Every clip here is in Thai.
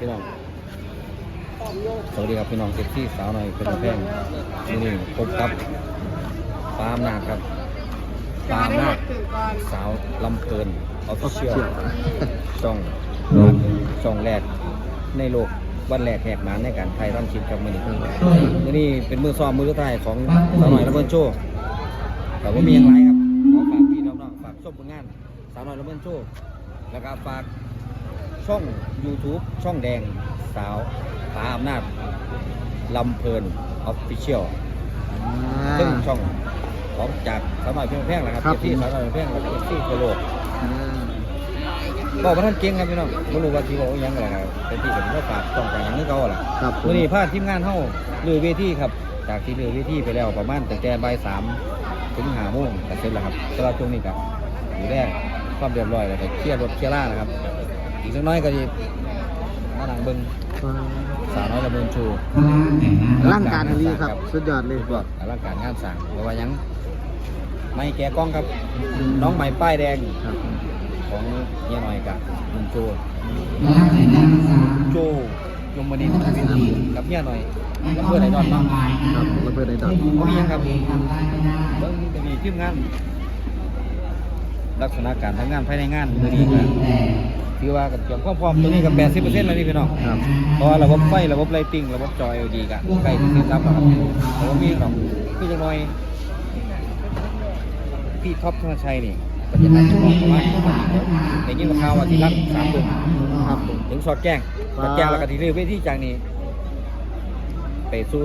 พี่น้องสวัสดีครับพี่น้องเซ็กซี่สาวหน่อยเป็นแพงนี่นี่พบกับปาล์มนาคครับปาล์มนาคสาวลำเพลินออฟฟิเชียลช่องช่องแรกในโลกวันแรกแหกหมานในการไทยร่ำชิมกับมือนี้มือนี้เป็นมือซ้อมมือสุดท้ายของสาวหน่อยลำเพลินโชว์แต่ว่ามีอย่างไรครับขอฝากพี่น้องๆฝากชมผลงานสาวหน่อยลำเพลินโชว์แล้วก็ฝาก ช่อง YouTube ช่องแดงสาวปาอำนาจลำเพลินออฟฟิเชียลซึ่งช่องของจากสาวน้อยเพียงแพงแหละครับครับ ที่สาวน้อยเพียงแพงแล้วก็ที่ทั่วโลกอ่าบอกว่าท่านเก่งครับพี่น้องไม่รู้ว่าที่บอกว่าหยังอะไรครับเป็นที่ผมก็ฝากต้องการหยังนึกเอาล่ะ ครับผมวันนี้พาทีมงานเฮาเลือเวทีครับ จากที่เลือเวทีไปแล้วประมาณตั้งแต่บ่ายสามถึงห้าโมงก็เสร็จแล้วครับสำหรับช่วงนี้ครับอยู่แรกความเรียบร้อยแล้วก็เคลียร์รถเคลียร์ล่านะครับ อีกสักน้อยก็จะมาหนังเบิ้งสาวน้อยละเมินชูร่างการดีครับ สุดยอดเลยพวกร่างการงานสั่งเพราะว่าหยังไม่แก่กล้องครับ น้องใหม่ป้ายแดงครับของเฮียหน่อยกับมุนโจโจยมนินทร์กับเฮียหน่อยกับเพื่อนไอดอนเนาะครับระเบิดในดอนเขามีหยังครับเบิ้งจะมีทีมงาน ลักษณะการทำงานภายในงานมือนี้ครับถือว่ากับเกี่ยวความพร้อมตัวนี้กับ80%แล้วนี่พี่น้องครับเพราะว่าระบบไฟระบบไลติ้งระบบจอ LED กันใกล้ที่รับแล้วครับแต่ว่ามีหรอกพี่จังหน่อยพี่ท็อปธนชัยนี่ก็จะนัดช่วงประมาณในยิ่งมาข่าวว่าที่รับสามเดือนครับผมถึงสอดแจ้งสอดแจ้งแล้วก็ที่เรือเวทีจากนี้ไปสู่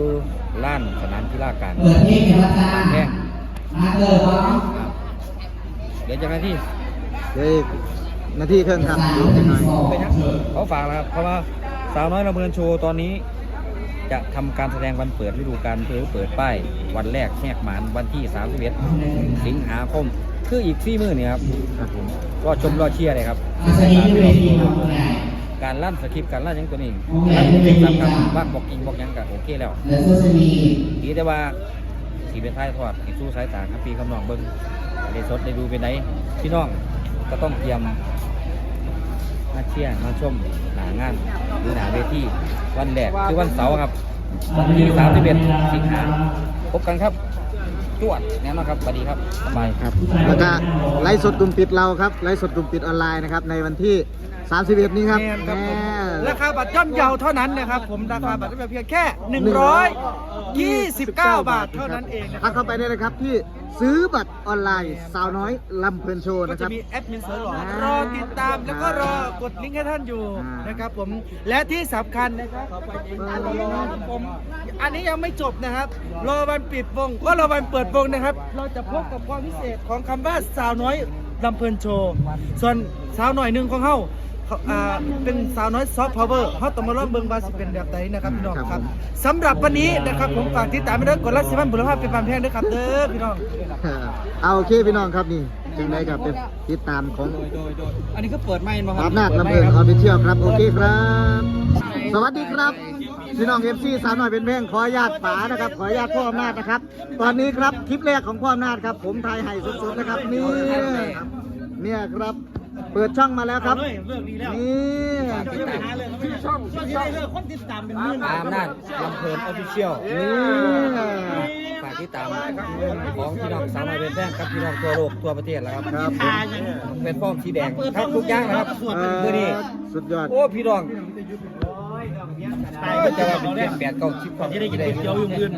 ล้านสนามกีฬากลารบาง แพงเดี๋ยวจากนั้นที่เฮ้ยนาทีเครื่องครับดูหน่อยเป็นยังเขาฝากแล้วครับเพราะว่าสาวน้อยระเบินโชว์ตอนนี้ จะทำการแสดงวันเปิดฤดูกาลหรือเปิดป้ายวันแรกแหกหมานวันที่31สิงหาคม คืออีกสี่มื้อนี่ครับครับผมก็ชมรอเชียร์เลยครับการลั่นสคริปต์การลั่นหยังตัวนี้ลั่นสคริปต์ตามกันว่างบอกกิงบอกหยังกันโอเคแล้วดีแต่ว่าสีเป็นท้ายทอดอีกสู้สายตาครับปีคำนองเบิ้ง ได้สดได้ดูเป็นไหนพี่น้องก็ต้องเตรียมมาเชียร์มาชมหนางานหรือหนาเวทีวันแรกคือวันเสาร์ครับวันที่31สิงหาพบกันครับจวดแน่นอนครับสวัสดีครับสบายครับ แล้วก็ไลฟ์สดกลุ่มปิดเราครับไลฟ์สดกลุ่มปิดออนไลน์นะครับในวันที่31นี้ครับแมนครับผมแม่ราคาบัตรย่อมเยาเท่านั้นนะครับ ผมราคาบัตรเพียงแค่ 129 บาทเท่านั้นเองนะคทัรักบเข้าไปได้เลยครับที่ ซื้อบัตรออนไลน์สาวน้อยลำเพลินโชว์ก็นะคจะรับ มีแอดมินเสริร์หลออ่ารอติดตามแล้วก็รอกดลิงก์ให้ท่านอยู่อ่านนะครับผมและที่สำคัญนะครับผมอันนี้ยังไม่จบนะครับ รอวันปิดวงก็รอวันเปิดวงนะครับ เราจะพบกับความพิเศษของคำว่าสาวน้อยลำเพลินโชว์ส่วนสาวหน่อยหนึ่งของเฮา เขาอ่าเป็นสาวน้อยซอฟต์พาวเวอร์เขาต้องมาลองเบิ่งว่าสิเป็นแบบไหนนะครับพี่น้องครับครับผมสำหรับวันนี้นะครับผมฝากติดตามไปด้วยกดไลค์สิบพันบุรพาเป็นความแพงด้วยครับเด้อพี่น้องเอาโอเคพี่น้องครับนี่จึงได้กับเป็นติดตามของโดยโดยโดยอันนี้ก็เปิดไมค์มาคครัรับบนาดลำเพลินออฟฟิเชียลครับโอเคครับ สวัสดีครับพี่น้องเอฟซีสาวหน่อยเป็นเพลงขออนุญาตป๋านะครับ ขออนุญาตพ่ออำนาจนะครับ ตอนนี้ครับคลิปแรกของพ่ออำนาจครับ ผมถ่ายให้สดๆนะครับนี่เนี่ยครับ เปิดช่องมาแล้วครับเรื่องดีแล้วนี่ชื่อช่องชื่อช่องเรื่องคนติดตามเป็นหมื่นตามนาจลำเพลินออฟฟิเชียลนี่ฝากที่ตามของพี่น้องสาวน้อยเป็นแพงครับพี่น้องทั่วโลกทั่วประเทศแล้วครับครับผมเป็นฟอร์มสีแดงครับทุกอย่างนะครับเอ่เมื่อนี้อสุดยอด โอ้พี่น้องจะว่าเป็นเจ็ดแปดเก้าสิบความที่ได้กินก๋วยเตี๋ยวอยู่อื่น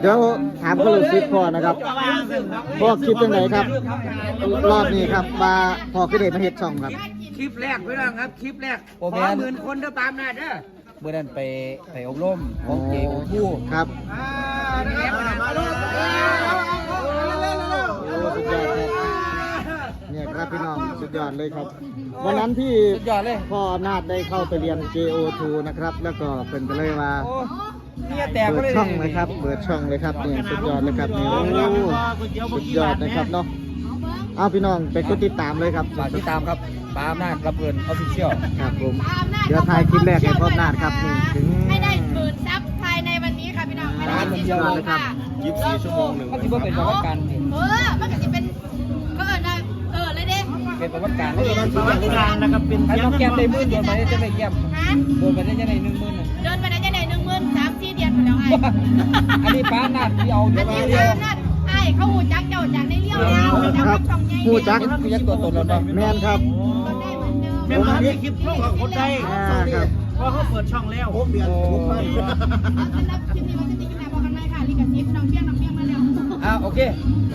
เดี๋ยวถามคนรู้สึกพ่อนะครับพ่อคิดยังไงครับ รอบนี้ครับมาพ่อขึ้นเดชมาเฮ็ดช่องครับ คลิปแรกพี่น้องครับคลิปแรกโอขแมอนหมื่นคนเด้อปามนาเด้อเมื่อนั้นไปไปอบรมของเจอูทูครับโอ้สุดยอดครับเนี่ยครับพี่น้องสุดยอดเลยครับ วันนั้นที่สุดยอดเลย พ่อนาดได้เข้าไปเรียน JO2 นะครับ แล้วก็เป็นไปเลยว่า โอ้ เนี่ยแตกเปิก็ดเลยช่องเลยครับ เปิดช่องเลยครับเนี่ยสุดยอดเลยครับนี่โอ้สุดยอดนะครับเนาะเอาพี่น้องไปกดติดตามเลยครับฝากที่ตามครับปาล์มนาจลำเพลินออฟฟิเชียลครับผมเดี๋ยวถ่ายคลิปแรกให้พ่อนาดครับนี่ถึงให้ได้หมื่นซับภายในวันนี้ค่ะพี่น้องภายในวันที่ชั่วโมงค่ะยี่สิบสี่ชั่วโมงหนึ่งมันที่ว่าเป็นประวัติการจริงเออมันก็จะเป็นก็เออนะเออเลยเด้เป็นประวัติการประวัติการนะครับเป็นให้น้องแก้มได้หมื่นโดนไปได้จะได้แก้มฮะโดนไปได้จะได้หนึ่งหมื่นน่ะเดินไปได้จะได้หนึ่งหมื่นสามสี่เดือนหมดแล้วไอ้อันนี้ป้าหน้าที่เอาอัเดี๋ยนวมานี้เดียวนั่นไอ้เขาหูจักเจ้าจากในเลี้ยวแล้วจากครับช่องใหญ่หูจักคือยักตัวตนแล้วเนาะแมนครับก็ได้เหมือนเดิมแม่มาที่คลิปลงของคนใดอ่าครับ เพราะเขาเปิดช่องแล้วหกเดือนหกพันเอาสำหรับคลิปนี้ไว้ที่นี่กันแล้วบอกกันไหมค่ะลิขสิทธิ์น้องเปี้ยงน้องเปี้ยงมาแล้ว อ่าโอเค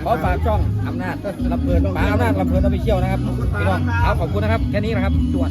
ขอฝากช่องอำนาจลำเพลินป้าอำนาจลำเพลินเอาไปเที่ยวนะครับพี่น้องเอาขอบคุณนะครับแค่นี้นะครับจวด